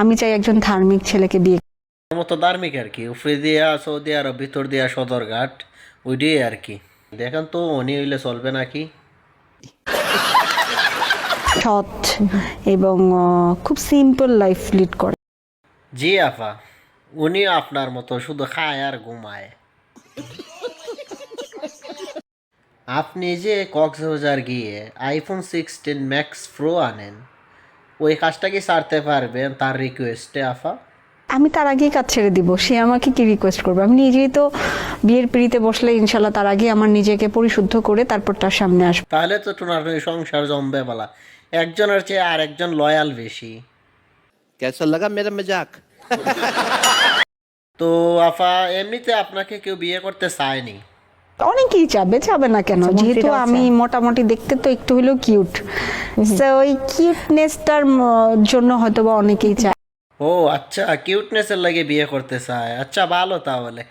আমি চাই একজন ধার্মিক ছেলেকে বিয়ে মতো ধার্মিক আর কি। উপরে দিয়া সৌদি আরব ভিতর দিয়া সদরঘাট ওইটাই আর কি। দেখেন তো উনি হইলে চলবে নাকি? সৎ এবং খুব সিম্পল লাইফ লিড করে। জি আফা উনি আপনার মতো শুধু খায় আর ঘুমায়। আপনি যে কক্সবাজার গিয়ে আইফোন সিক্সটিন ম্যাক্স প্রো আনেন ওই কাজটা কি সারতে পারবেন তার রিকোয়েস্টে আফা? আমি তার আগেই কাজ ছেড়ে দিব। সে আমাকে কি রিকোয়েস্ট করবে? আমি নিজেই তো বিয়ের পিড়িতে বসলে ইনশাল্লাহ তার আগে আমার নিজেকে পরিশুদ্ধ করে তারপর তার সামনে আসবে। তাহলে তো তোমার সংসার জমবে বলা। একজনের চেয়ে আর একজন লয়াল বেশি। কেসা লাগা মেরা মজাক তো আফা এমনিতে আপনাকে কেউ বিয়ে করতে চায়নি। অনেকেই চাবে চাবে না কেন? যেহেতু আমি মোটামুটি দেখতে তো একটু হলেও কিউট ওই কিউটনেসটার জন্য হয়তো বা অনেকেই চায়। ও আচ্ছা কিউটনেসের লাগে বিয়ে করতে চায়। আচ্ছা ভালো তাহলে।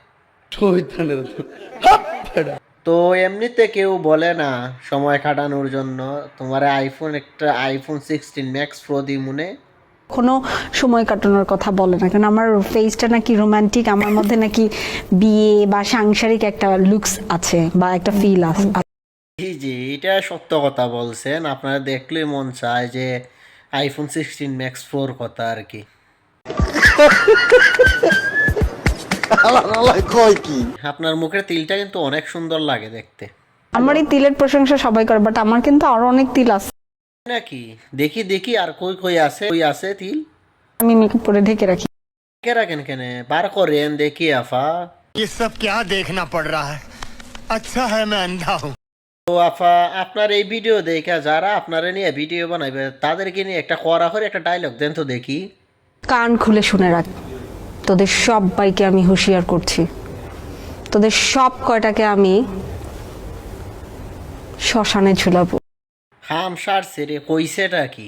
তো এমনিতে কেউ বলে না সময় কাটানোর জন্য তোমার আইফোন একটা আইফোন সিক্সটিন ম্যাক্স প্রো দি মনে কোনো সময় কাটানোর কথা বলে না। কারণ আমার ফেসটা নাকি রোমান্টিক আমার মধ্যে নাকি বিয়ে বা সাংসারিক একটা লুকস আছে বা একটা ফিল আছে। জি জি এটা সত্য কথা বলছেন। আপনারা দেখলেই মন চায় যে আইফোন সিক্সটিন ম্যাক্স ফোর কথা আর কি। আপনার মুখের তিলটা কিন্তু অনেক সুন্দর লাগে দেখতে। আমার এই তিলের প্রশংসা সবাই করে বাট আমার কিন্তু আরও অনেক তিল আছে। নাকি দেখি দেখি আর কই কই আছে কই আছে তিল আমি মেকআপ করে ঢেকে রাখি কে রাখেন কেন বার করেন দেখি আফা ये सब क्या देखना पड़ रहा है अच्छा है मैं अंधा हूँ তো আফা আপনার এই ভিডিও দেখা যারা আপনারা নিয়ে ভিডিও বানাইবে তাদেরকে নিয়ে একটা করা করে একটা ডায়লগ দেন তো দেখি কান খুলে শুনে রাখ তোদের সবাইকে আমি হুঁশিয়ার করছি তোদের সব কয়টাকে আমি শ্মশানে ঝুলাবো হাম সার সেরে কইছেটা কি?